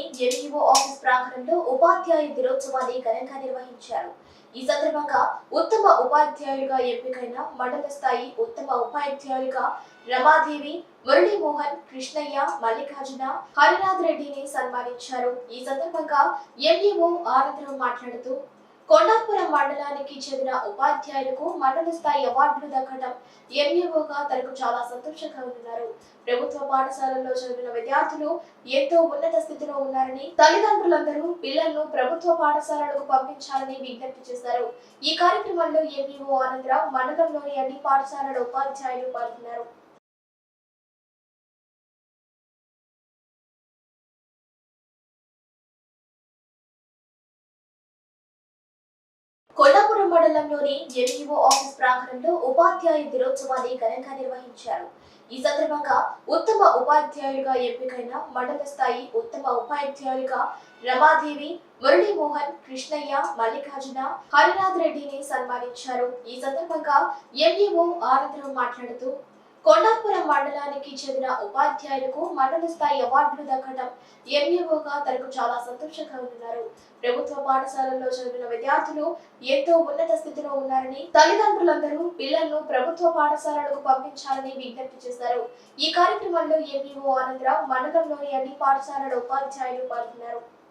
కొండాపురం మండలంలోని ఆఫీస్ ప్రాంగణంలో ఉపాధ్యాయ దినోత్సవాన్ని ఘనంగా నిర్వహించారు. ఈ సందర్భంగా ఉత్తమ ఉపాధ్యాయులుగా ఎంపికైన మండల స్థాయి ఉత్తమ ఉపాధ్యాయులుగా రమాదేవి మురళీమోహన్ కృష్ణయ్య మల్లికార్జున హరినాథ్ రెడ్డిని సన్మానించారు. ఈ సందర్భంగా ఎంఈఓ ఆనందరావు మాట్లాడుతూ కొండ మండలానికి చెందిన ఉపాధ్యాయులకు మండల స్థాయి అవార్డులు దక్కడం ఎంఈఓగా తనకు చాలా సంతోషంగా ఉన్నారు. ప్రభుత్వ పాఠశాలల్లో చదివిన విద్యార్థులు ఎంతో ఉన్నత స్థితిలో ఉన్నారని తల్లిదండ్రులందరూ పిల్లలను ప్రభుత్వ పాఠశాలలకు పంపించాలని విజ్ఞప్తి చేశారు. ఈ కార్యక్రమంలో ఎంఈఓ ఆనందరావు మండలంలోని అన్ని పాఠశాలల ఉపాధ్యాయులు పాల్గొన్నారు. మండలంలోని ఎంఈఓ ఆఫీస్ ప్రాంగణంలో ఉపాధ్యాయ దినోత్సవాన్ని ఘనంగా నిర్వహించారు. ఈ సందర్భంగా ఉత్తమ ఉపాధ్యాయులుగా ఎంపికైన మండల స్థాయి ఉత్తమ ఉపాధ్యాయులుగా రమాదేవి మురళీమోహన్ కృష్ణయ్య మల్లికార్జున హరినాథ్ రెడ్డిని సన్మానించారు. ఈ సందర్భంగా ఎంఈఓ ఆనందరావు మాట్లాడుతూ కొండాపురం మండలానికి చెందిన ఉపాధ్యాయులకు మండల స్థాయి అవార్డులు దక్కడం ఎంఈఓగా తనకు చాలా సంతోషంగా ఉన్నారు. ప్రభుత్వ పాఠశాలల్లో చదివిన విద్యార్థులు ఎంతో ఉన్నత స్థితిలో ఉన్నారని తల్లిదండ్రులందరూ పిల్లలను ప్రభుత్వ పాఠశాలలకు పంపించాలని విజ్ఞప్తి చేశారు. ఈ కార్యక్రమంలో ఎంఈఓ ఆనందరావు మండలంలోని అన్ని పాఠశాలల ఉపాధ్యాయులు పాల్గొన్నారు.